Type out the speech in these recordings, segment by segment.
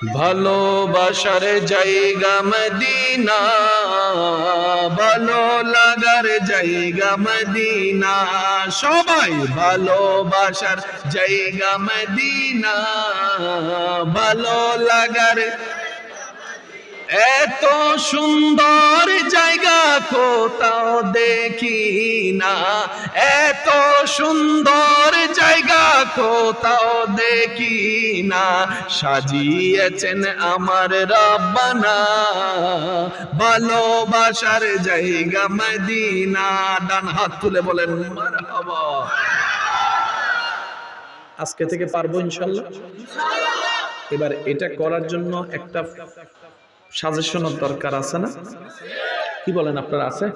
ভালোবাসার জায়গা মদিনা ভালো লাগার জায়গা মদিনা। সবাই ভালোবাসার জায়গা মদিনা ভালো লাগার এত সুন্দর জায়গা কোথাও দেখি না। এত সুন্দর জায়গা কোথাও দেখি না। সাজিয়েছেন আমার রব্বানা। ভালোবাসার জায়গা মদিনা। ডান হাত তুলে বলেন আজকে থেকে পারব ইনশাল্লাহ এবার এটা করার জন্য একটা সাজেশনের দরকার আছে না? কি বলেন আপনার আছে?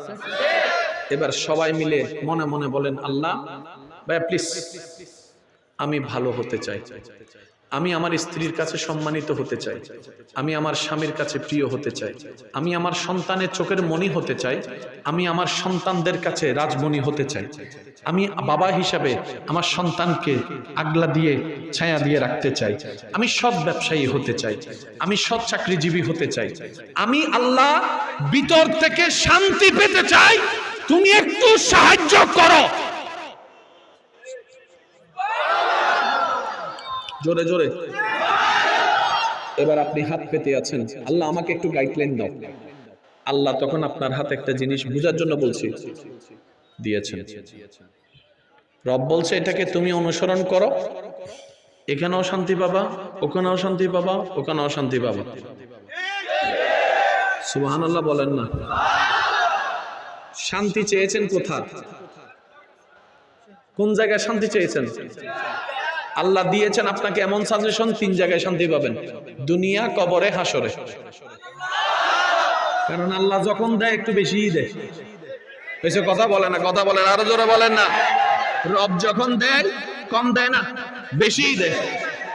এবার সবাই মিলে মনে মনে বলেন, আল্লাহ, ভাইয়া প্লিজ আমি ভালো হতে চাই। আমি আমার স্ত্রীর কাছে সম্মানিত হতে চাই। আমি আমার স্বামীর কাছে প্রিয় হতে চাই। আমি আমার সন্তানের চোখের মণি হতে চাই। আমি আমার সন্তানদের কাছে রাজমণি হতে চাই। আমি বাবা হিসাবে আমার সন্তানকে আগলা দিয়ে, ছায়া দিয়ে রাখতে চাই। আমি সৎ ব্যবসায়ী হতে চাই। আমি সৎ চাকরিজীবী হতে চাই। আমি আল্লাহ ভিতর থেকে শান্তি পেতে চাই। তুমি একটু সাহায্য করো। জোরে জোরে। এবার আপনি হাত পেতে আছেন। আল্লাহ আমাকে একটু গাইডলাইন দাও। আল্লাহ তখন আপনার হাতে একটা জিনিস বোঝার জন্য বলছি। দিয়েছেন। রব বলছে, এটাকে তুমি অনুসরণ করো। এখানেও শান্তি পাবা, ওখানেও শান্তি পাবা, ওখানেও শান্তি পাবা। সুবাহান আল্লাহ বলেন না। শান্তি চেয়েছেন কোথা কোন জায়গায় শান্তি চেয়েছেন? আল্লাহ দিয়েছেন আপনাকে এমন সাজেশন তিন জায়গায় শান্তি পাবেন। দুনিয়া, কবরে হাসরে কারণ আল্লাহ যখন দেয়, একটু বেশিই দেয়। বেশি কথা বলে না, কথা বলেন, আরও জোরে বলেন না। রব যখন দেয়, কম দেয় না, বেশিই দেয়।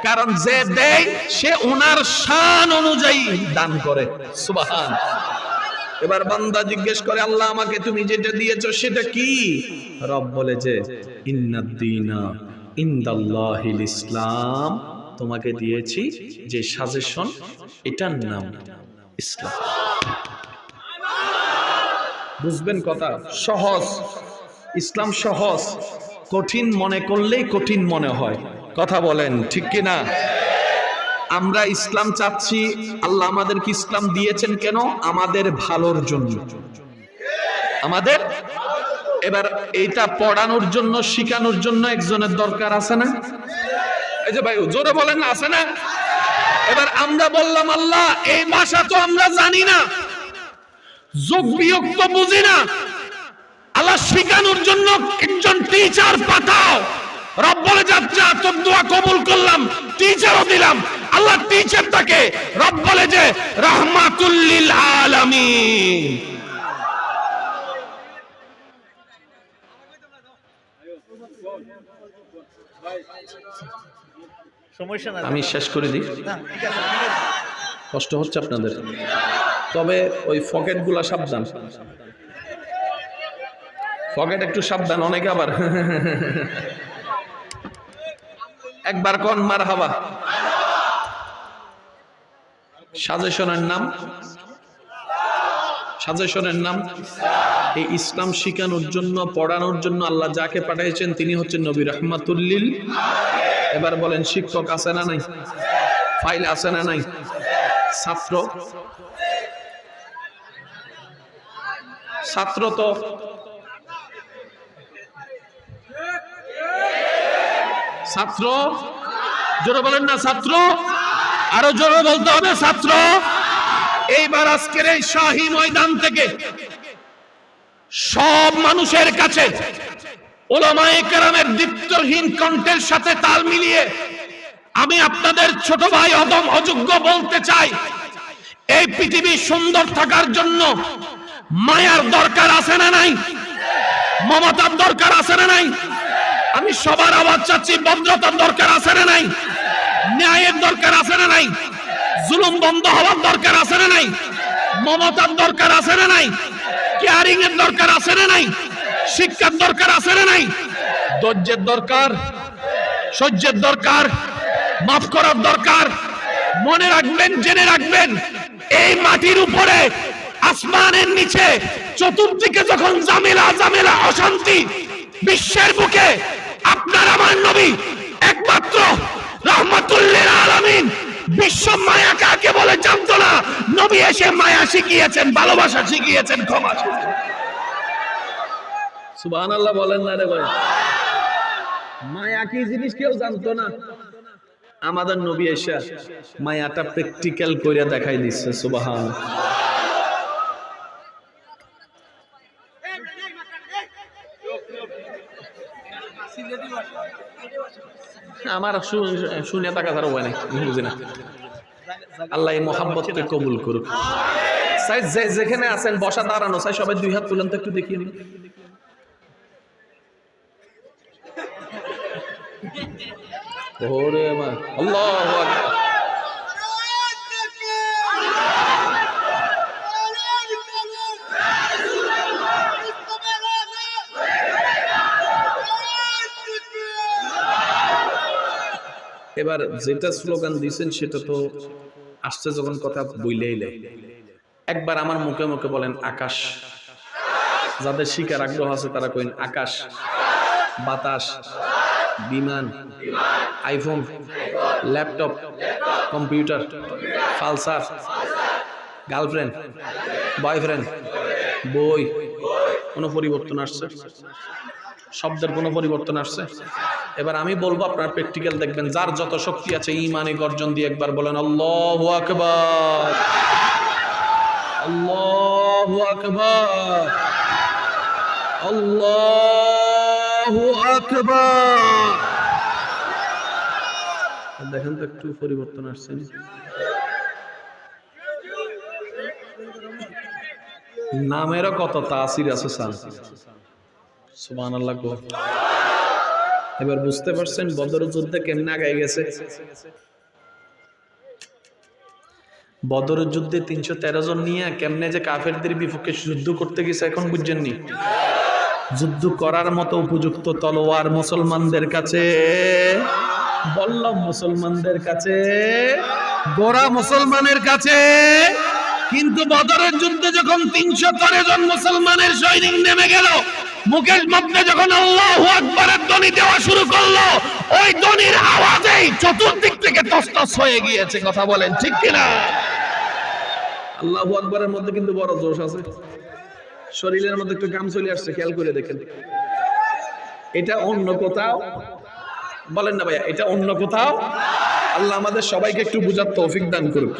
কারণ যে দেয়, সে ওনার শান অনুযায়ী দান করে। সুবাহান। এবার বান্দা জিজ্ঞেস করে, আল্লাহ আমাকে তুমি যেটা দিয়েছ, সেটা কি? রব বলে যে ইন্নাদ্দিনা ইন্দাল্লাহিল ইসলাম, তোমাকে দিয়েছি যে সাজেশন, এটার নাম ইসলাম। বুঝবেন কথা? সহজ। ইসলাম সহজ। কঠিন মনে করলেই কঠিন মনে হয়। কথা বলেন, ঠিক কি না? আমরা ইসলাম চাচ্ছি, আল্লাহ আমাদেরকে ইসলাম দিয়েছেন কেন? আমাদের ভালোর জন্য। আমাদের এবার এইটা পড়ানোর জন্য, শিখানোর জন্য একজনের দরকার আছে না? এই যে ভাই, জোরে বলেন না আছে না? এবার আমরা বললাম, আল্লাহ, এই ভাষা তো আমরা জানি না। যোগ বিয়োগ তো বুঝি না। আল্লাহ শিখানোর জন্য একজন টিচার পাঠাও। রব বলে যাচ্ছে তোর দোয়া কবুল করলাম টিচারও দিলাম। আল্লাহ টিচার তাকে। রব বলে যে রহমাতুল্লিল আলামিন। আমি শেষ করে দিই। কষ্ট হচ্ছে আপনাদের। তবে ওই পকেটগুলা সাবধান। পকেট একটু সাবধান অনেকে আবার। একবার কন মার হাবা সাজেশনের নাম? সাজেশনের নাম? এই ইসলাম শিখানোর জন্য পড়ানোর জন্য আল্লাহ যাকে পাঠিয়েছেন তিনি হচ্ছেন নবী রহমাতুল্লিল এবার বলেন শিক্ষক আছে না নাই? ফাইল আছে না নাই? ছাত্র? ছাত্র তো? ছাত্র? জোরে বলেন না, ছাত্র? আরও জোরে বলতে হবে, ছাত্র। এইবার আজকের এই শাহী ময়দান থেকে সব মানুষের কাছে ওলামায়ে কেরামের দীপ্তহীন কণ্ঠের সাথে তাল মিলিয়ে আমি আপনাদের ছোট ভাই অদম অযোগ্য বলতে চাই, এই পৃথিবী সুন্দর থাকার জন্য মায়ার দরকার আছে না নাই? মমতার দরকার আছে না নাই? আমি সবার আওয়াজ চাচ্ছি, ভদ্রতার দরকার আছে না নাই? ন্যায়ের দরকার আছে না নাই? জুলুম বন্ধ হওয়ার দরকার আছে না নাই? মমতার দরকার আছে না নাই? কেয়ারিং এর দরকার আছে না নাই? শিক্ষার দরকার আছে না নাই? ধৈর্যের দরকার, সহ্যের দরকার, মাফ করার দরকার। মনে রাখবেন, জেনে রাখবেন, এই মাটির উপরে, আসমানের নিচে, চতুর্দিকে যখন জামেলা জামেলা অশান্তি, বিশ্বের বুকে, আপনার আমার নবী একমাত্র রহমাতুল্লিল আলামিন, বিশ্ব মায়া কাকে বলে জানতো না? নবী এসে মায়া শিখিয়েছেন, ভালোবাসা শিখিয়েছেন, ক্ষমা শিখিয়েছেন। সুবহানাল্লাহ বলেন না রে ভাই। মায়া কি জিনিস কেউ জানতো না। আমাদের নবী এসে মায়াটা প্র্যাকটিক্যাল করে দেখাই দিচ্ছে সুবাহান। আমার শুনে টাকা তার উপায় নেই বুঝি না। আল্লাহ এই মোহাম্মতকে কবুল করুক। সাই যেখানে আছেন, বসা দাঁড়ানো। চাই সবাই দুই হাত তুলেন তো একটু দেখি আমি। মা আল্লাহু এবার যেটা স্লোগান দিয়েছেন সেটা তো আসছে যখন কথা বইলেই লাই একবার আমার মুখে মুখে বলেন আকাশ। যাদের শিকার আগ্রহ আছে তারা কইন আকাশ। বাতাস। বিমান, iPhone, laptop, computer Pulsar girlfriend, boyfriend, বই, কোনো পরিবর্তন আসছে? শব্দের কোনো পরিবর্তন আসছে? এবার আমি বলব আপনার প্র্যাকটিক্যাল দেখবেন, যার যত শক্তি আছে, ইমানে গর্জন দিয়ে একবার বলেন, আল্লাহু আকবার! আল্লাহু আকবার! আল্লাহু দেখেন তো একটু পরিবর্তন? নামেরও কত তাসির আছে, স্যার। আল্লাহ এবার বুঝতে পারছেন বদর যুদ্ধে কেমনে আগায় গেছে? বদর যুদ্ধে তিনশো তেরো জন নিয়ে কেমনে যে কাফেরদের বিপক্ষে যুদ্ধ করতে গেছে, এখন বুঝছেননি যুদ্ধ করার মতো উপযুক্ত তলোয়ার মুসলমানদের কাছে বল্লভ মুসলমানদের কাছে গোড়া মুসলমানের কাছে। কিন্তু বদরের যুদ্ধে যখন তিনশো তেরো জন মুসলমানের সৈনিক নেমে গেল, মুকেশ মধ্যে যখন আল্লাহ আকবরের ধ্বনি দেওয়া শুরু করল, ওই ধ্বনির আওয়াজেই চতুর্দিক থেকে তস্তস হয়ে গিয়েছে, কথা বলেন ঠিক কিনা? আল্লাহু আকবরের মধ্যে কিন্তু বড় জোশ আছে। শরীরের মধ্যে একটু গাম চলে আসছে, খেয়াল করে দেখেন। এটা অন্য কোথাও? বলেন না ভাইয়া, এটা অন্য কোথাও? আল্লাহ আমাদের সবাইকে একটু বুঝার তৌফিক দান করুক।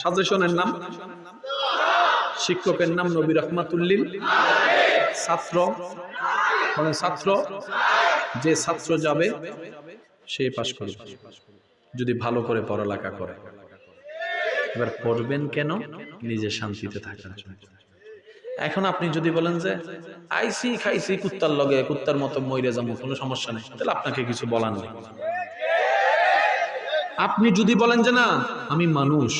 সাজেশনের নাম? শিক্ষকের নাম নবী রহমাতুল্লিল। ছাত্র মানে ছাত্র, যে ছাত্র যাবে, সে পাশ করবে যদি ভালো করে পড়ালেখা করে। এবার পড়বেন কেন? নিজে শান্তিতে থাকার জন্য। এখন আপনি যদি বলেন যে, আইসি খাইছি কুত্তার লগে, কুত্তার মতো মইরে যাব, কোনো সমস্যা নেই। তাহলে আপনাকে কিছু বলার নেই। আপনি যদি বলেন যে, না, আমি মানুষ,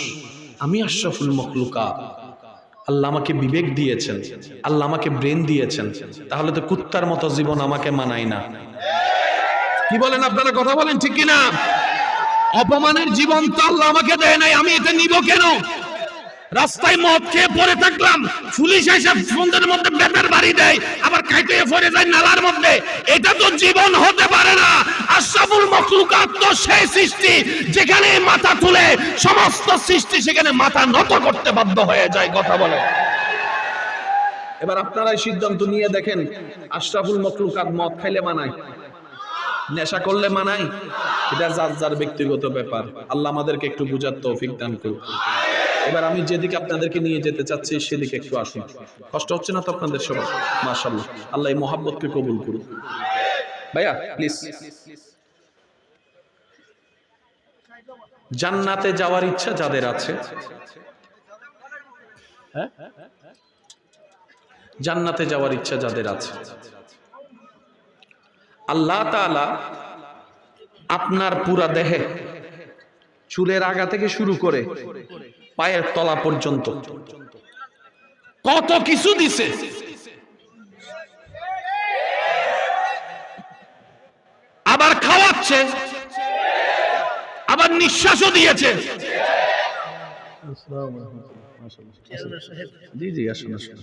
আমি আশরাফুল মখলুকা আল্লাহ আমাকে বিবেক দিয়েছেন, আল্লাহ আমাকে ব্রেন দিয়েছেন, তাহলে তো কুত্তার মতো জীবন আমাকে মানায় না। কি বলেন আপনারা? কথা বলেন ঠিক কিনা? অপমানের জীবন তো আল্লাহ আমাকে দেয় নাই, আমি এটা নিব কেন? রাস্তায় মদ খেয়ে পড়ে থাকলাম, পুলিশ এসে সুন্দরের মধ্যে বেতের বাড়ি দেয়, আবার খাইতে পড়ে যায় নালার মধ্যে। এটা তো জীবন হতে পারে না। আশরাফুল মখলুকাত তো সেই সৃষ্টি যেখানে মাথা তুলে, সমস্ত সৃষ্টি সেখানে মাথা নত করতে বাধ্য হয়ে যায়, কথা বলে। এবার আপনারাই সিদ্ধান্ত নিয়ে দেখেন, আশরাফুল মখলুকাত মদ খাইলে মানায়। নেশা করলে মানাই এটা যার যার ব্যক্তিগত ব্যাপার। আল্লাহ আমাদেরকে একটু বুঝার তৌফিক দান করুন। এবার আমি যেদিকে আপনাদেরকে নিয়ে যেতে চাচ্ছি, সেদিকে একটু আসুন। কষ্ট হচ্ছে না তো আপনাদের সবার? মাশাল্লাহ আল্লাহ এই মোহাব্বতকে কবুল করুন ভাইয়া প্লিজ জান্নাতে যাওয়ার ইচ্ছা যাদের আছে? হ্যাঁ? জান্নাতে যাওয়ার ইচ্ছা যাদের আছে? আল্লাহ তাআলা আপনার পুরা দেহে চুলের আগা থেকে শুরু করে পায়ের তলা পর্যন্ত কত কিছু দিছে। আবার খাওয়াচ্ছে। আবার নিঃশ্বাসও দিয়েছে। জি জি আসুন আসুন।